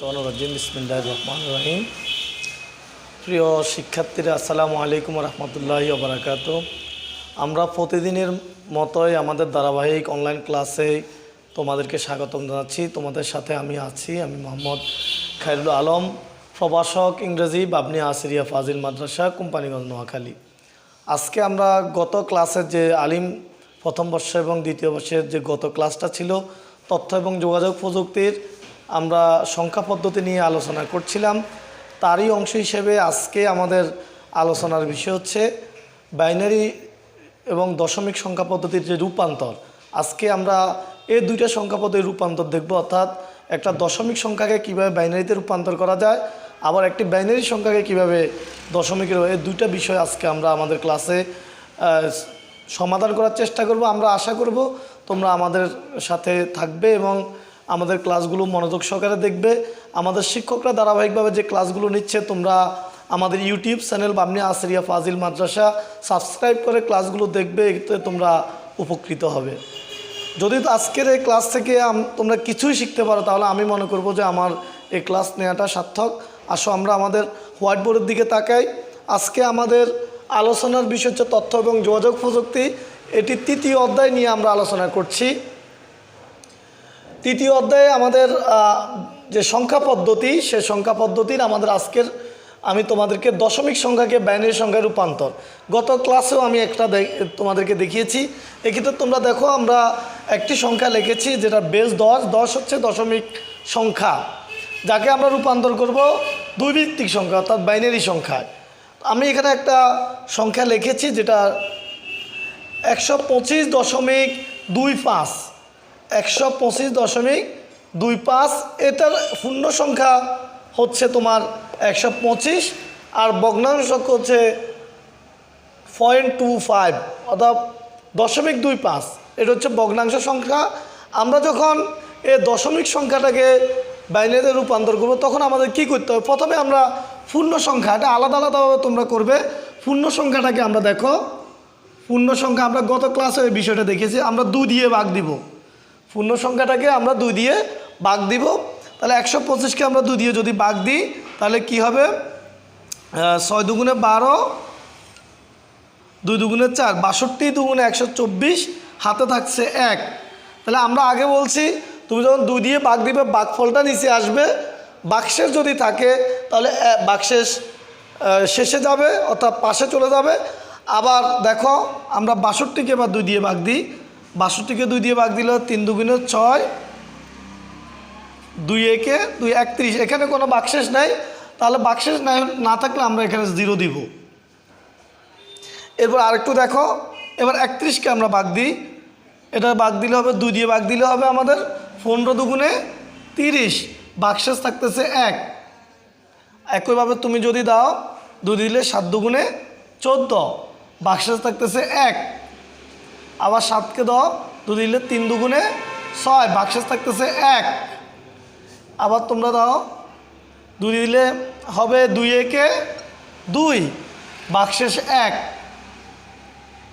তনরাজিম রহমান রহিম। প্রিয় শিক্ষার্থীরা, আসসালামু আলাইকুম রহমতুল্লাহি ওবরাকাত। আমরা প্রতিদিনের মতোই আমাদের ধারাবাহিক অনলাইন ক্লাসে তোমাদেরকে স্বাগতম জানাচ্ছি। তোমাদের সাথে আমি আছি, আমি মোহাম্মদ খাইরুল আলম, প্রভাষক ইংরেজি বাবনি আসিরিয়া ফাজিল মাদ্রাসা, কোম্পানিগঞ্জ, নোয়াখালী। আজকে আমরা গত ক্লাসের যে আলিম প্রথম বর্ষ এবং দ্বিতীয় বর্ষের যে গত ক্লাসটা ছিল, তথ্য এবং যোগাযোগ প্রযুক্তির আমরা সংখ্যা পদ্ধতি নিয়ে আলোচনা করছিলাম। তারই অংশ হিসেবে আজকে আমাদের আলোচনার বিষয় হচ্ছে বাইনারি এবং দশমিক সংখ্যা পদ্ধতির যে রূপান্তর। আজকে আমরা এই দুইটা সংখ্যা পদ্ধতির রূপান্তর দেখব, অর্থাৎ একটা দশমিক সংখ্যাকে কীভাবে বাইনারিতে রূপান্তর করা যায়, আবার একটি বাইনারি সংখ্যাকে কীভাবে দশমিকের এই দুইটা বিষয় আজকে আমরা আমাদের ক্লাসে সমাধান করার চেষ্টা করব। আমরা আশা করব তোমরা আমাদের সাথে থাকবে এবং আমাদের ক্লাসগুলো মনোযোগ সহকারে দেখবে। আমাদের শিক্ষকরা ধারাবাহিকভাবে যে ক্লাসগুলো নিচ্ছে, তোমরা আমাদের YouTube channel Bamni Asaria Fazil Madrasa subscribe করে ক্লাসগুলো দেখবে, এতে তোমরা উপকৃত হবে। যদি আজকের এই ক্লাস থেকে তোমরা কিছুই শিখতে পারো, তাহলে আমি মনে করব যে আমার এই ক্লাস নেওয়াটা সার্থক। আসো আমরা আমাদের হোয়াইট বোর্ডের দিকে তাকাই। আজকে আমাদের আলোচনার বিষয় হচ্ছে তথ্য এবং যোগাযোগ প্রযুক্তি। এটি তৃতীয় অধ্যায় নিয়ে আমরা আলোচনা করছি। তৃতীয় অধ্যায়ে আমাদের যে সংখ্যা পদ্ধতি, সে সংখ্যা পদ্ধতির আমাদের আজকের, আমি তোমাদেরকে দশমিক সংখ্যাকে বাইনারি সংখ্যায় রূপান্তর। গত ক্লাসেও আমি একটা তোমাদেরকে দেখিয়েছি। এক্ষেত্রে তোমরা দেখো, আমরা একটি সংখ্যা লিখেছি যেটা বেস দশ দশ হচ্ছে দশমিক সংখ্যা। যাকে আমরা রূপান্তর করব দুই ভিত্তিক সংখ্যা, অর্থাৎ বাইনারি সংখ্যায়। আমি এখানে একটা সংখ্যা লিখেছি যেটা একশো পঁচিশ দশমিক দুই পাঁচ। একশো পঁচিশ দশমিক দুই পাঁচ। এটার পূর্ণ সংখ্যা হচ্ছে তোমার একশো পঁচিশ, আর ভগ্নাংশ হচ্ছে পয়েন্ট টু ফাইভ, অর্থাৎ দশমিক দুই পাঁচ। এটা হচ্ছে ভগ্নাংশ সংখ্যা। আমরা যখন এ দশমিক সংখ্যাটাকে বাইনারিতে রূপান্তর করব, তখন আমাদের কি করতে হবে? প্রথমে আমরা পূর্ণ সংখ্যা, এটা আলাদা আলাদাভাবে তোমরা করবে। পূর্ণ সংখ্যাটাকে আমরা দেখো। পূর্ণ সংখ্যা, আমরা গত ক্লাসে এই বিষয়টা দেখেছি, আমরা দু দিয়ে ভাগ দিব। পূর্ণ সংখ্যাটাকে আমরা দুই দিয়ে বাঘ দিব। তাহলে একশো পঁচিশকে আমরা দুই দিয়ে যদি বাঘ দিই তাহলে কি হবে? ছয় দুগুণে বারো দুই দুগুণে চার বাষট্টি দুগুণে একশো চব্বিশ হাতে থাকছে এক। তাহলে আমরা আগে বলছি তুমি যখন দুই দিয়ে বাঘ দিবে বাঘফলটা নিচে আসবে। বাক্সের যদি থাকে তাহলে আহ, শেষে যাবে অর্থাৎ পাশে চলে যাবে। আবার দেখো আমরা বাষট্টিকে এবার দুই দিয়ে বাঘ দিই। বাষট্টিকে দুই দিয়ে ভাগ দিলে তিন দুগুণে ছয়, দুই একে দুই, একত্রিশ। এখানে কোনো বাক্সেস নাই। তাহলে বাক্সেস নাই, না থাকলে আমরা এখানে জিরো দিব। এরপর আরেকটু দেখো, এবার একত্রিশকে আমরা বাগ দিই। এটা বাগ দিলে হবে, দুই দিয়ে বাগ দিলে হবে আমাদের পনেরো দুগুণে তিরিশ। বাক্সেস থাকতেছে এক। একইভাবে তুমি যদি দাও, দুই দিলে সাত দুগুণে চোদ্দ। বাক্সেস থাকতেছে এক। আবার সাতকে দাও, দুই দিলে তিন দুগুণে ছয়, বাক্সেস থাকতেছে এক। আবার তোমরা দাও, দুই দিলে হবে দুই একে দুই, বাক্সেস এক।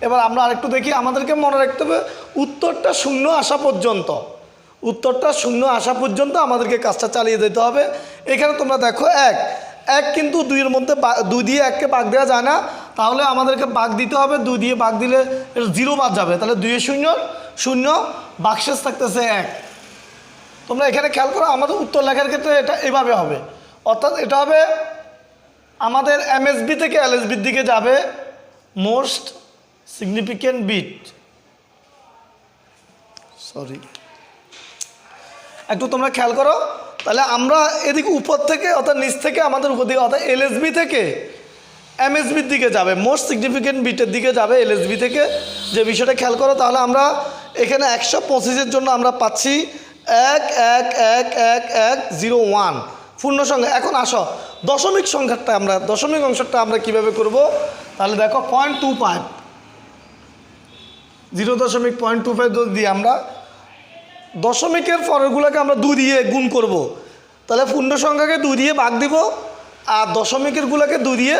এবার আমরা আরেকটু দেখি, আমাদেরকে মনে রাখতে হবে, উত্তরটা শূন্য আসা পর্যন্ত। উত্তরটা শূন্য আসা পর্যন্ত আমাদেরকে কাজটা চালিয়ে যেতে হবে। এখানে তোমরা দেখো, এক। এক কিন্তু দুইয়ের মধ্যে দুই দিয়ে এককে বাঘ দেওয়া যায় না। তাহলে আমাদেরকে বাঘ দিতে হবে, দুই দিয়ে বাঘ দিলে জিরো বাদ যাবে। তাহলে দুইয়ে শূন্য শূন্য, বাক্সেস থাকতেছে এক। তোমরা এখানে খেয়াল করো, আমাদের উত্তর লেখার ক্ষেত্রে এটা এভাবে হবে। অর্থাৎ এটা হবে আমাদের এমএসবি থেকে এলএসবির দিকে যাবে মোস্ট সিগনিফিক্যান্ট বিট সরি একটু তোমরা খেয়াল করো, তাহলে আমরা এদিকে উপর থেকে, অর্থাৎ নিচ থেকে আমাদের উপর দিকে অর্থাৎ এলএসবি থেকে এমএসবির দিকে যাবে মোস্ট সিগনিফিক্যান্ট বিটের দিকে যাবে এলএসবি থেকে। যে বিষয়টা খেয়াল করো, তাহলে আমরা এখানে একশো পঁচিশের জন্য আমরা পাচ্ছি এক এক এক এক এক জিরো ওয়ান পূর্ণ সংখ্যা। এখন আসো, দশমিক সংখ্যাটা আমরা, দশমিক অংশটা আমরা কীভাবে করব? তাহলে দেখো পয়েন্ট টু ফাইভ জিরো দশমিক পয়েন্ট টু ফাইভ দিয়ে আমরা, দশমিকের পরেরগুলোকে আমরা দুই দিয়ে গুণ করব। তাহলে পূর্ণ সংখ্যাকে দুই দিয়ে ভাগ দিব, আর দশমিকের গুলোকে দুই দিয়ে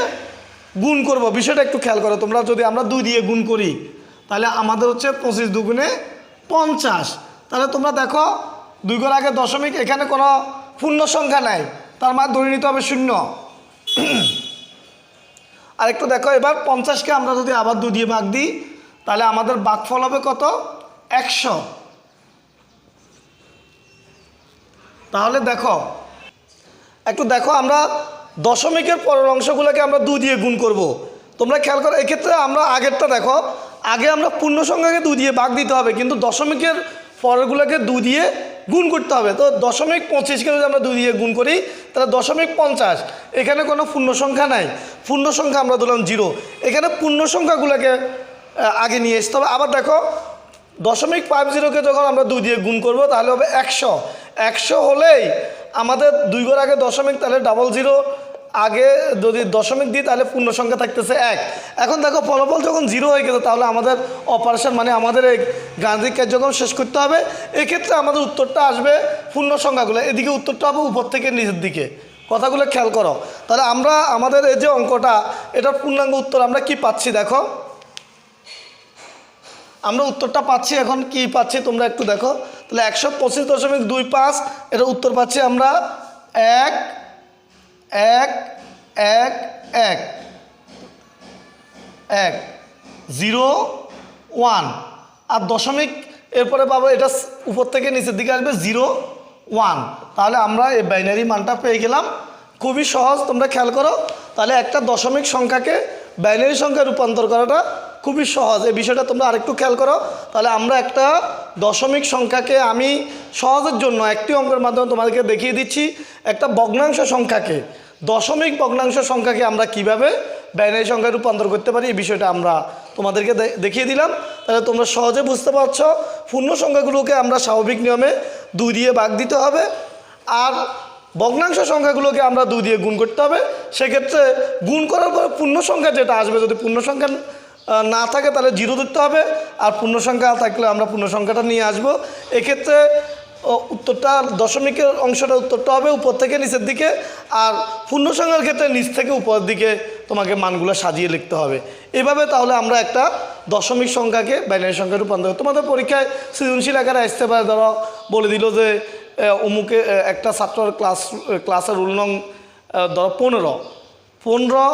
গুণ করব। বিষয়টা একটু খেয়াল করো, তোমরা যদি আমরা দুই দিয়ে গুণ করি, তাহলে আমাদের হচ্ছে পঁচিশ দুগুণে পঞ্চাশ। তাহলে তোমরা দেখো, দুই ঘর আগে দশমিক, এখানে কোনো পূর্ণ সংখ্যা নাই, তার মানে ধরে নিতে হবে শূন্য। আর একটু দেখো, এবার পঞ্চাশকে আমরা যদি আবার দু দিয়ে ভাগ দিই, তাহলে আমাদের বাঘফল হবে কত? একশো। তাহলে দেখো, একটু দেখো আমরা দশমিকের পরের অংশগুলোকে আমরা দু দিয়ে গুণ করব। তোমরা খেয়াল করো, এক্ষেত্রে আমরা আগেরটা দেখো, আগে আমরা পূর্ণ সংখ্যাকে দু দিয়ে ভাগ দিতে হবে, কিন্তু দশমিকের পরেরগুলোকে দু দিয়ে গুণ করতে হবে। তো দশমিক পঁচিশকে যদি আমরা দু দিয়ে গুণ করি, তাহলে দশমিক পঞ্চাশ। এখানে কোনো পূর্ণ সংখ্যা নাই। পূর্ণ সংখ্যা আমরা দিলাম জিরো। এখানে পূর্ণ সংখ্যাগুলোকে আগে নিয়ে আসতে হবে। আবার দেখো, দশমিক ফাইভ জিরোকে যখন আমরা দুই দিয়ে গুণ করব, তাহলে হবে একশো। একশো হলেই আমাদের দুই ঘর আগে দশমিক, তাহলে ডাবল জিরো আগে যদি দশমিক দিই, তাহলে পূর্ণ সংখ্যা থাকতেছে এক। এখন দেখো, ফলাফল যখন জিরো হয়ে গেছে, তাহলে আমাদের অপারেশন মানে আমাদের এই গাণিতিক কার্যক্রম শেষ করতে হবে। এক্ষেত্রে আমাদের উত্তরটা আসবে পূর্ণ সংখ্যাগুলো এদিকে উত্তরটা হবে উপর থেকে নিচের দিকে। কথাগুলো খেয়াল করো। তাহলে আমরা, আমাদের এই যে অঙ্কটা, এটার পূর্ণাঙ্গ উত্তর আমরা কি পাচ্ছি দেখো? আমরা উত্তরটা পাচ্ছি, এখন কি পাচ্ছি তোমরা একটু দেখো। তাহলে একশো পঁচিশ দশমিক দুই পাঁচ এটা উত্তর পাচ্ছি আমরা এক এক এক এক। এক জিরো ওয়ান আর দশমিক, এরপরে পাবো এটা উপর থেকে নিচের দিকে আসবে জিরো ওয়ান তাহলে আমরা এই বাইনারি মানটা পেয়ে গেলাম। খুবই সহজ, তোমরা খেয়াল করো। তাহলে একটা দশমিক সংখ্যাকে বাইনারি সংখ্যায় রূপান্তর করাটা খুবই সহজ। এই বিষয়টা তোমরা আরেকটু খেয়াল করো। তাহলে আমরা একটা দশমিক সংখ্যাকে আমি সহজের জন্য একটি অঙ্কের মাধ্যমে তোমাদেরকে দেখিয়ে দিচ্ছি। একটা ভগ্নাংশ সংখ্যাকে। দশমিক ভগ্নাংশ সংখ্যাকে আমরা কীভাবে বাইনারি সংখ্যায় রূপান্তর করতে পারি, এই বিষয়টা আমরা তোমাদেরকে দেখিয়ে দিলাম। তাহলে তোমরা সহজে বুঝতে পারছ, পূর্ণ সংখ্যাগুলোকে আমরা স্বাভাবিক নিয়মে দুই দিয়ে ভাগ দিতে হবে, আর ভগ্নাংশ সংখ্যাগুলোকে আমরা দুই দিয়ে গুণ করতে হবে। সেক্ষেত্রে গুণ করার পরে পূর্ণ সংখ্যা যেটা আসবে, যদি পূর্ণ সংখ্যা না থাকে তাহলে জিরো দিতে হবে, আর পূর্ণ সংখ্যা থাকলে আমরা পূর্ণ সংখ্যাটা নিয়ে আসব। এক্ষেত্রে উত্তরটা, দশমিকের অংশটা উত্তরটা হবে উপর থেকে নিচের দিকে আর পূর্ণ সংখ্যার ক্ষেত্রে নিচ থেকে উপর দিকে তোমাকে মানগুলো সাজিয়ে লিখতে হবে। এভাবে তাহলে আমরা একটা দশমিক সংখ্যাকে বাইনারি সংখ্যা রূপান্তর তোমাদের পরীক্ষায় সৃজনশীল আকারে আসতে পারে। ধরো, বলে দিল যে অমুকে একটা ছাত্রর ক্লাস ক্লাসের রুল নং ধরো পনেরো। পনেরো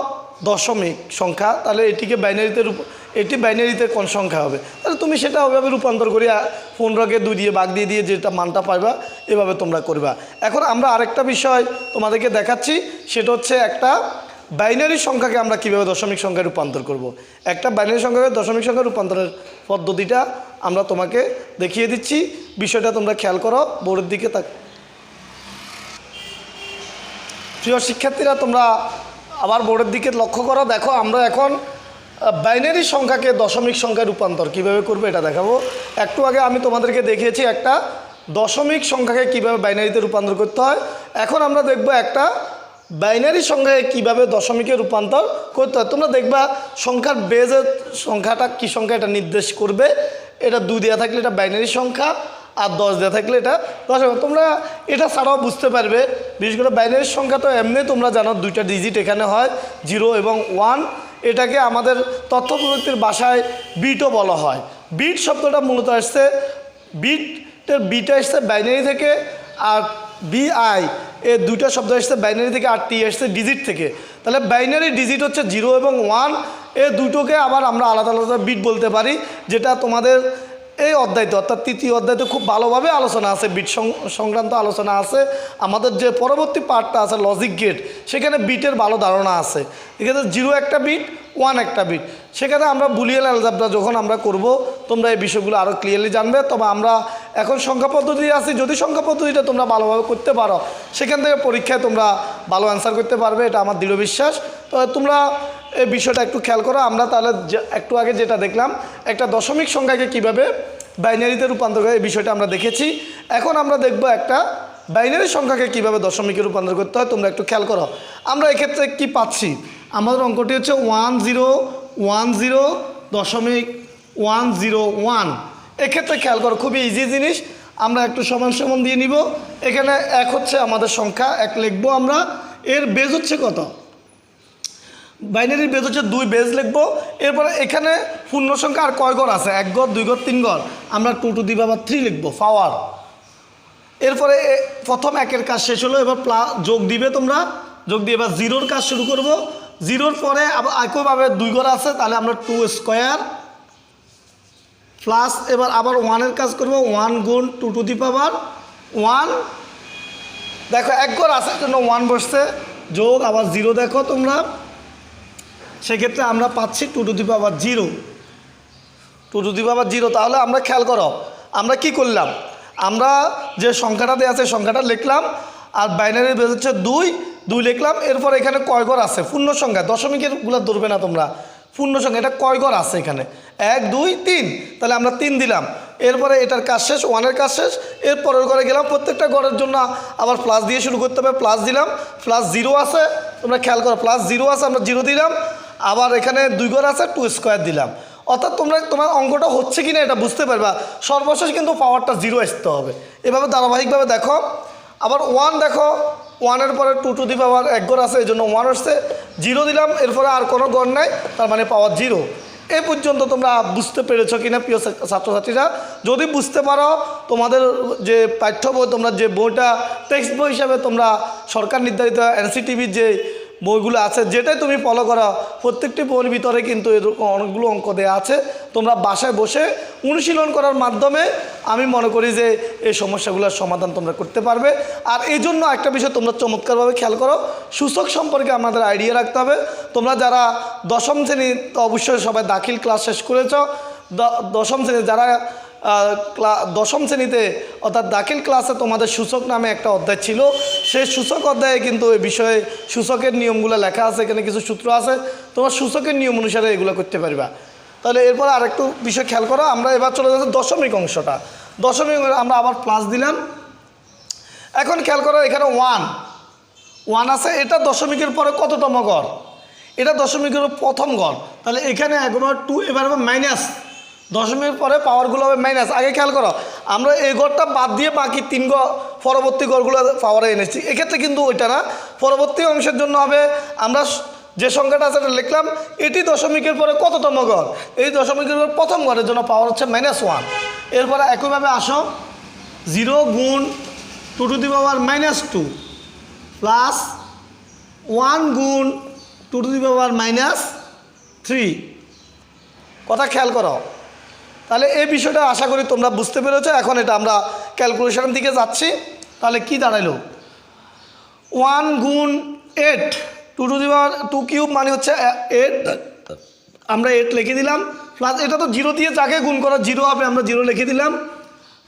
দশমিক সংখ্যা, তাহলে এটিকে বাইনারিতে রূপ এটি বাইনারিতে কোন সংখ্যা হবে? তাহলে তুমি সেটা ওইভাবে রূপান্তর করি পনেরোকে দুই দিয়ে বাঘ দিয়ে দিয়ে যেটা মানটা পাইবা, এভাবে তোমরা করবা। এখন আমরা আরেকটা বিষয় তোমাদেরকে দেখাচ্ছি, সেটা হচ্ছে একটা বাইনারি সংখ্যাকে আমরা কীভাবে দশমিক সংখ্যায় রূপান্তর করব। একটা বাইনারি সংখ্যাকে দশমিক সংখ্যায় রূপান্তরের পদ্ধতিটা আমরা তোমাকে দেখিয়ে দিচ্ছি। বিষয়টা তোমরা খেয়াল করো, বোর্ডের দিকে তাক প্রিয় শিক্ষার্থীরা, তোমরা আবার বোর্ডের দিকে লক্ষ্য করো, দেখো আমরা এখন বাইনারি সংখ্যাকে দশমিক সংখ্যায় রূপান্তর কীভাবে করবে এটা দেখাবো। একটু আগে আমি তোমাদেরকে দেখিয়েছি একটা দশমিক সংখ্যাকে কীভাবে বাইনারিতে রূপান্তর করতে হয়। এখন আমরা দেখব একটা বাইনারি সংখ্যায় কীভাবে দশমিকে রূপান্তর করতে হয়। তোমরা দেখবা সংখ্যার বেজের সংখ্যাটা কি সংখ্যা এটা নির্দেশ করবে। এটা দুই দেওয়া থাকলে এটা বাইনারি সংখ্যা। আর দশ দেওয়া থাকলে এটা দশ। তোমরা এটা ছাড়াও বুঝতে পারবে, বিশেষ করে বাইনারি সংখ্যা তো এমনি, তোমরা জানো দুইটা ডিজিট এখানে হয় জিরো এবং ওয়ান এটাকে আমাদের তথ্য প্রযুক্তির ভাষায় বিটও বলা হয়। বিট শব্দটা মূলত আসছে বিটের বিটা আসছে বাইনারি থেকে, আর বিআই এ দুইটা শব্দ আসছে বাইনারি থেকে, আর টি আসছে ডিজিট থেকে। তাহলে বাইনারি ডিজিট হচ্ছে জিরো এবং ওয়ান এ দুটোকে আবার আমরা আলাদা আলাদা বিট বলতে পারি, যেটা তোমাদের এই অধ্যায়তে, অর্থাৎ তৃতীয় অধ্যায়তে খুব ভালোভাবে আলোচনা আছে, বিট সংক্রান্ত আলোচনা আছে। আমাদের যে পরবর্তী পার্টটা আছে লজিক গেট সেখানে বিটের ভালো ধারণা আছে। এখানে জিরো একটা বিট ওয়ান একটা বিট। সেখানে আমরা বুলিয়াল অ্যালজাবরা যখন আমরা করব, তোমরা এই বিষয়গুলো আরও ক্লিয়ারলি জানবে। তবে আমরা এখন সংখ্যা পদ্ধতি আছি, যদি সংখ্যা পদ্ধতিটা তোমরা ভালোভাবে করতে পারো, সেখান থেকে পরীক্ষায় তোমরা ভালো অ্যান্সার করতে পারবে, এটা আমার দৃঢ় বিশ্বাস। তো তোমরা এই বিষয়টা একটু খেয়াল করো, আমরা তাহলে একটু আগে যেটা দেখলাম, একটা দশমিক সংখ্যাকে কীভাবে বাইনারিতে রূপান্তর করে, এই বিষয়টা আমরা দেখেছি। এখন আমরা দেখব একটা বাইনারি সংখ্যাকে কীভাবে দশমিকে রূপান্তর করতে হয়, তোমরা একটু খেয়াল করো। আমরা এক্ষেত্রে কি পাচ্ছি? আমাদের অঙ্কটি হচ্ছে ওয়ান জিরো ওয়ান জিরো, দশমিক ওয়ান জিরো ওয়ান। এক্ষেত্রে খেয়াল করো, খুবই ইজি জিনিস। আমরা একটু সমান সমান দিয়ে নিব। এখানে এক হচ্ছে আমাদের সংখ্যা, এক লিখব আমরা। এর বেজ হচ্ছে কত? বাইনারির বেজ হচ্ছে দুই বেজ লিখব। এরপরে এখানে পূর্ণ সংখ্যা আর কয় ঘর আছে? এক ঘর, দুই ঘর, তিন ঘর। আমরা two to the power three লিখব পাওয়ার এরপরে প্রথম একের কাজ শেষ হলো, এবার প্লা যোগ দিবে তোমরা। যোগ দিয়ে এবার জিরোর কাজ শুরু করব। জিরোর পরে আবার একইভাবে দুই ঘর আছে, তাহলে আমরা টু স্কোয়ার প্লাস এবার আবার ওয়ানের কাজ করব ওয়ান গুণ two to the power one দেখো, এক ঘর আছে জন্য ওয়ান বসছে। যোগ, আবার জিরো দেখো তোমরা। সেক্ষেত্রে আমরা পাচ্ছি two to the power zero two to the power zero তাহলে আমরা খেয়াল করো, আমরা কি করলাম? আমরা যে সংখ্যাটা দেওয়া আছে, সংখ্যাটা লিখলাম, আর বাইনারি বেজ হচ্ছে দুই দুই লিখলাম, এরপর এখানে কয় ঘর আছে? পূর্ণ সংখ্যা দশমিকেরগুলো ধরবে না তোমরা। পূর্ণ সংখ্যা, এটা কয় ঘর আছে এখানে? এক, দুই, তিন। তাহলে আমরা তিন দিলাম। এরপরে এটার কাজ শেষ ওয়ানের কাজ শেষ। এর পরের ঘরে গেলাম প্রত্যেকটা ঘরের জন্য। আবার প্লাস দিয়ে শুরু করতে হবে প্লাস দিলাম প্লাস জিরো আছে। তোমরা খেয়াল করো প্লাস জিরো আছে, আমরা জিরো দিলাম। আবার এখানে দুই ঘর আছে টু স্কোয়ার দিলাম। অর্থাৎ তোমরা, তোমার অঙ্কটা হচ্ছে কি না এটা বুঝতে পারবা। সর্বশেষ কিন্তু পাওয়ারটা জিরো আসতে হবে। এভাবে ধারাবাহিকভাবে দেখো। আবার ওয়ান দেখো ওয়ানের পরে টু টু দি পাওয়ার এক গড় আছে এই জন্য ওয়ান আসছে। জিরো দিলাম, এরপরে আর কোনো গড় নাই, তার মানে পাওয়ার জিরো এ পর্যন্ত তোমরা বুঝতে পেরেছ কিনা, প্রিয় ছা- ছাত্রছাত্রীরা? যদি বুঝতে পারো, তোমাদের যে পাঠ্য বই, তোমরা যে বইটা টেক্সট বই হিসাবে তোমরা সরকার নির্ধারিত এনসিটিভির যে বইগুলো আছে, যেটাই তুমি ফলো করো, প্রত্যেকটি বইয়ের ভিতরে কিন্তু এরকম অনেকগুলো অঙ্ক দেওয়া আছে। তোমরা বাসায় বসে অনুশীলন করার মাধ্যমে আমি মনে করি যে এই সমস্যাগুলোর সমাধান তোমরা করতে পারবে। আর এই জন্য একটা বিষয় তোমরা চমৎকারভাবে খেয়াল করো, সূচক সম্পর্কে আমাদের আইডিয়া রাখতে হবে। তোমরা যারা দশম শ্রেণি অবশ্যই সবাই দাখিল ক্লাস শেষ করেছ দশম শ্রেণি যারা দশম শ্রেণীতে অর্থাৎ দাখিল ক্লাসে তোমাদের সূচক নামে একটা অধ্যায় ছিল, সেই সূচক অধ্যায়ে কিন্তু এই বিষয়ে সূচকের নিয়মগুলো লেখা আছে, এখানে কিছু সূত্র আছে, তোমার সূচকের নিয়ম অনুসারে এগুলো করতে পারবা। তাহলে এরপর আরেকটু বিষয় খেয়াল করো, আমরা এবার চলে যাচ্ছি দশমিক অংশটা। দশমিক আমরা আবার প্লাস দিলাম। এখন খেয়াল করো এখানে ওয়ান ওয়ান আছে, এটা দশমিকের পরে কততম গড়? এটা দশমিকের প্রথম গড়। তাহলে এখানে একবার টু এবার মাইনাস দশমিকের পরে পাওয়ারগুলো হবে মাইনাস আগে খেয়াল করো, আমরা এই গড়টা বাদ দিয়ে বাকি তিন গড় পরবর্তী গড়গুলো পাওয়ারে এনেছি। এক্ষেত্রে কিন্তু ওইটা না। পরবর্তী অংশের জন্য হবে, আমরা যে সংখ্যাটা আছে এটা লিখলাম, এটি দশমিকের পরে কততম গড় এই দশমিকের পরে প্রথম গড়ের জন্য পাওয়ার হচ্ছে মাইনাস ওয়ান এরপরে একইভাবে আসো জিরো গুণ two to the power minus two plus one গুণ two to the power minus three কথা খেয়াল করো। তাহলে এই বিষয়টা আশা করি তোমরা বুঝতে পেরেছ। এখন এটা আমরা ক্যালকুলেশনের দিকে যাচ্ছি। তাহলে কি দাঁড়াইলো? ওয়ান গুণ eight, two to the power two cube মানে হচ্ছে এইট। আমরা এইট লিখে দিলাম প্লাস এটা তো জিরো দিয়ে যাকে গুণ করা জিরো হবে, আমরা জিরো লিখে দিলাম।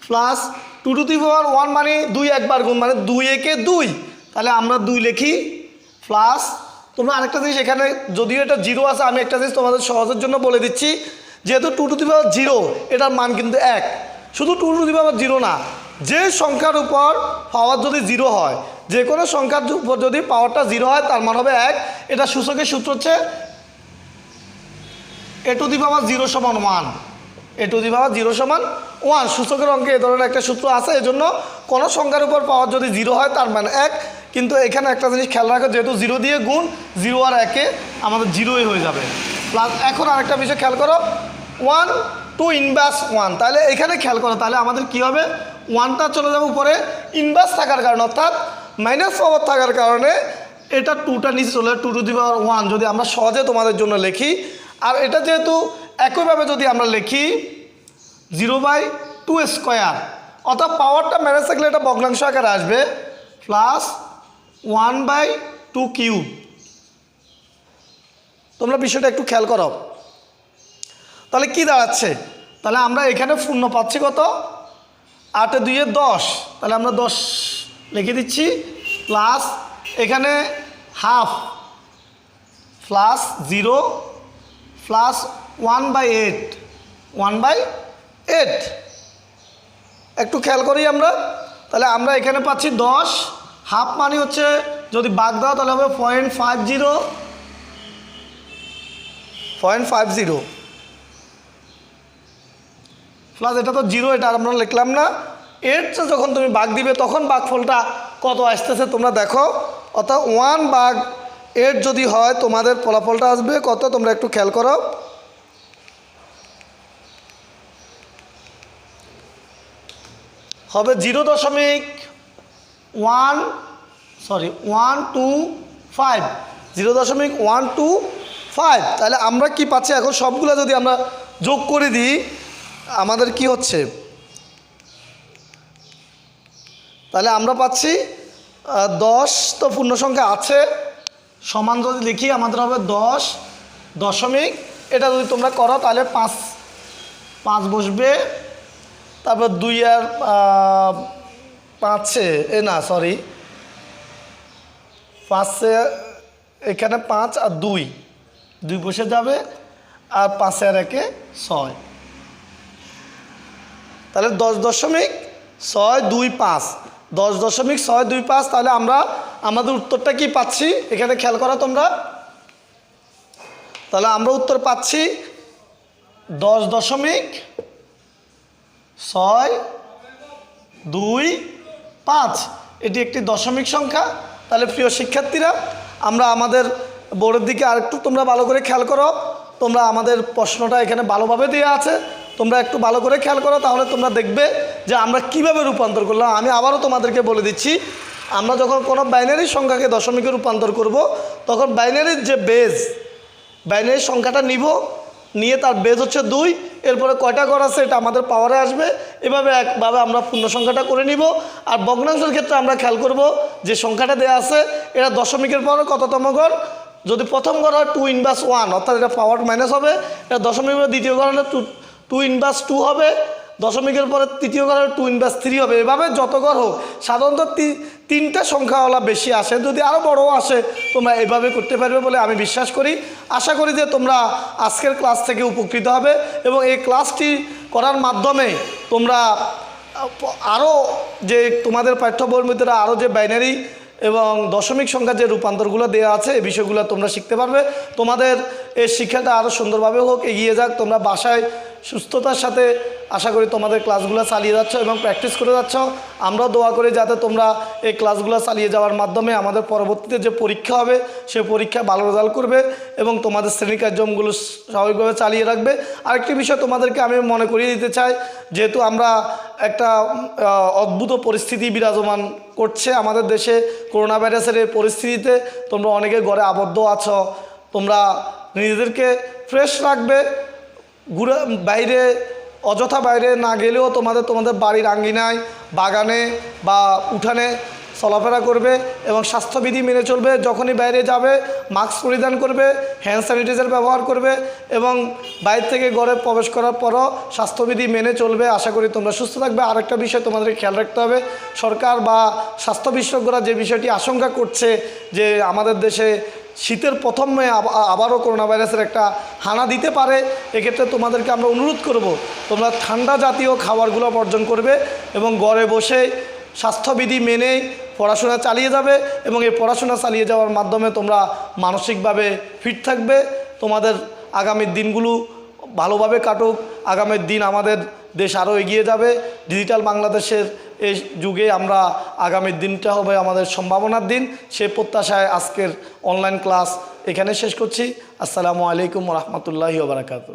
Plus two to the power one মানে দুই একবার গুণ মানে দুই একে দুই। তাহলে আমরা দুই লিখি প্লাস তোমরা আরেকটা জিনিস এখানে, যদিও এটা জিরো আছে, আমি একটা জিনিস তোমাদের সহজের জন্য বলে দিচ্ছি। যেহেতু two to the power zero এটার মান কিন্তু এক। শুধু two to the power zero না, যে সংখ্যার উপর পাওয়ার যদি জিরো হয়, যে কোনো সংখ্যার উপর যদি পাওয়ারটা জিরো হয়, তার মান হবে এক। এটা সূচকের সূত্র হচ্ছে a to the power zero সমান one a to the power zero সমান ওয়ান সূচকের অঙ্কে এ ধরনের একটা সূত্র আছে এই জন্য কোনো সংখ্যার উপর পাওয়ার যদি জিরো হয়, তার মানে এক। কিন্তু এখানে একটা জিনিস খেয়াল রাখো, যেহেতু জিরো দিয়ে গুণ জিরো আর একে আমাদের জিরোই হয়ে যাবে। প্লাস এখন আরেকটা বিষয় খেয়াল করো ওয়ান টু ইনভার্স ওয়ান তাহলে এখানে খেয়াল করো, তাহলে আমাদের কি হবে? ওয়ানটা চলে যাবে উপরে ইনভার্স থাকার কারণে, অর্থাৎ মাইনাস পাওয়ার থাকার কারণে এটা টুটা নিচে চলে two to the power one যদি আমরা সহজে তোমাদের জন্য লিখি, আর এটা যেহেতু একইভাবে যদি আমরা লিখি জিরো বাই টু স্কোয়ার অর্থাৎ পাওয়ারটা ম্যানেজ থাকলে এটা ভগ্নাংশ আকারে আসবে plus one by two cube তোমরা বিষয়টা একটু খেয়াল করো। তাহলে কি দাঁড়াচ্ছে? তাহলে আমরা এখানে শূন্য পাচ্ছি কত? আটে দুইয়ে দশ। তাহলে আমরা দশ লিখে দিচ্ছি। প্লাস এখানে half plus zero plus one by eight. One by eight. একটু খেয়াল করি আমরা। তাহলে আমরা এখানে পাচ্ছি দশ। হাফ মানে হচ্ছে যদি বাদ দাও তাহলে হবে point five zero. Point five zero. Plus এটা তো জিরো এটা আমরা লিখলাম না। এর যখন তুমি বাঘ দিবে, তখন বাঘফলটা কত আসতেছে তোমরা দেখো। অর্থাৎ ওয়ান বাঘ এর যদি হয়, তোমাদের ফলাফলটা আসবে কত? তোমরা একটু খেয়াল করো। হবে জিরো দশমিক one sorry one two five zero দশমিক ওয়ান টু ফাইভ তাহলে আমরা কি পাচ্ছি? এখন সবগুলো যদি আমরা যোগ করে দিই আমাদের কি হচ্ছে? তাহলে আমরা পাচ্ছি দশ তো পূর্ণ সংখ্যা আছে। সমান যদি লিখি, আমাদের হবে দশ দশমিক। এটা যদি তোমরা করো, তাহলে পাঁচ পাঁচ বসবে। তারপর দুই আর পাঁচে, এ না সরি পাঁচে, এখানে পাঁচ আর দুই। দুই বসে যাবে, আর পাঁচে আর একে ছয়। তাহলে দশ দশমিক ছয় দুই পাঁচ। দশ দশমিক ছয় দুই পাঁচ, তাহলে আমরা আমাদের উত্তরটা কি পাচ্ছি? এখানে খেয়াল করো তোমরা। তাহলে আমরা উত্তর পাচ্ছি দশ দশমিক ছয় দুই পাঁচ। এটি একটি দশমিক সংখ্যা। তাহলে প্রিয় শিক্ষার্থীরা, আমরা আমাদের বোর্ডের দিকে আরেকটু তোমরা ভালো করে খেয়াল করো। তোমরা আমাদের প্রশ্নটা এখানে ভালোভাবে দেওয়া আছে। তোমরা একটু ভালো করে খেয়াল করো, তাহলে তোমরা দেখবে যে আমরা কীভাবে রূপান্তর করলাম। আমি আবারও তোমাদেরকে বলে দিচ্ছি, আমরা যখন কোনো বাইনারি সংখ্যাকে দশমিকে রূপান্তর করব, তখন বাইনারির যে বেজ বাইনারি সংখ্যাটা নিব, নিয়ে তার বেজ হচ্ছে দুই, এরপরে কয়টা ঘর আছে এটা আমাদের পাওয়ারে আসবে। এভাবে একভাবে আমরা পূর্ণ সংখ্যাটা করে নিব। আর ভগ্নাংশের ক্ষেত্রে আমরা খেয়াল করব যে সংখ্যাটা দেওয়া আছে, এটা দশমিকের পরে কততম ঘর যদি প্রথম ঘর হয় টু ইনভার্স ওয়ান অর্থাৎ এটা পাওয়ার মাইনাস হবে, এটা দশমিক দ্বিতীয় ঘর হলে টু টু ইনভার্স টু হবে, দশমিকের পরে তৃতীয় ঘর টু ইনভার্স থ্রি হবে। এভাবে যত ঘর হোক, সাধারণত তিনটা সংখ্যাওয়ালা বেশি আসে। যদি আরও বড়ও আসে, তোমরা এভাবে করতে পারবে বলে আমি বিশ্বাস করি। আশা করি যে তোমরা আজকের ক্লাস থেকে উপকৃত হবে এবং এই ক্লাসটি করার মাধ্যমে তোমরা আরও যে তোমাদের পাঠ্য বইয়ের মধ্যে আরও যে বাইনারি এবং দশমিক সংখ্যার যে রূপান্তরগুলো দেওয়া আছে, এই বিষয়গুলো তোমরা শিখতে পারবে। তোমাদের এই শিক্ষাটা আরও সুন্দরভাবে হোক, এগিয়ে যাক। তোমরা বাসায় সুস্থতার সাথে আশা করি তোমাদের ক্লাসগুলো চালিয়ে যাচ্ছ এবং প্র্যাকটিস করে যাচ্ছ। আমরাও দোয়া করি যাতে তোমরা এই ক্লাসগুলো চালিয়ে যাওয়ার মাধ্যমে আমাদের পরবর্তীতে যে পরীক্ষা হবে, সে পরীক্ষা ভালো রেজাল্ট করবে এবং তোমাদের শ্রেণি কার্যক্রমগুলো স্বাভাবিকভাবে চালিয়ে রাখবে। আরেকটি বিষয় তোমাদেরকে আমি মনে করিয়ে দিতে চাই, যেহেতু আমরা একটা অদ্ভুত পরিস্থিতি বিরাজমান করছে আমাদের দেশে করোনা ভাইরাসের এই পরিস্থিতিতে। তোমরা অনেকে ঘরে আবদ্ধ আছো, তোমরা নিজেদেরকে ফ্রেশ রাখবে ঘুরে বাইরে, অযথা বাইরে না গেলেও তোমাদের তোমাদের বাড়ির আঙ্গিনায়, বাগানে বা উঠানে চলাফেরা করবে এবং স্বাস্থ্যবিধি মেনে চলবে। যখনই বাইরে যাবে মাস্ক পরিধান করবে হ্যান্ড স্যানিটাইজার ব্যবহার করবে এবং বাইরে থেকে ঘরে প্রবেশ করার পরও স্বাস্থ্যবিধি মেনে চলবে। আশা করি তোমরা সুস্থ থাকবে। আরেকটা বিষয় তোমাদের খেয়াল রাখতে হবে, সরকার বা স্বাস্থ্য বিশেষজ্ঞরা যে বিষয়টি আশঙ্কা করছে যে আমাদের দেশে শীতের প্রথমে আব- আবারও করোনা ভাইরাসের একটা হানা দিতে পারে, এক্ষেত্রে তোমাদেরকে আমরা অনুরোধ করব, তোমরা ঠান্ডা জাতীয় খাবারগুলো বর্জন করবে এবং ঘরে বসে স্বাস্থ্যবিধি মেনে পড়াশোনা চালিয়ে যাবে এবং এই পড়াশোনা চালিয়ে যাওয়ার মাধ্যমে তোমরা মানসিকভাবে ফিট থাকবে। তোমাদের আগামী দিনগুলো ভালোভাবে কাটুক। আগামীর দিন আমাদের দেশ আরও এগিয়ে যাবে। ডিজিটাল বাংলাদেশের এই যুগে আমরা আগামী দিনটা হবে আমাদের সম্ভাবনার দিন। সে প্রত্যাশায় আজকের অনলাইন ক্লাস এখানে শেষ করছি। আসসালামু আলাইকুম রহমতুল্লাহি বারাকাতু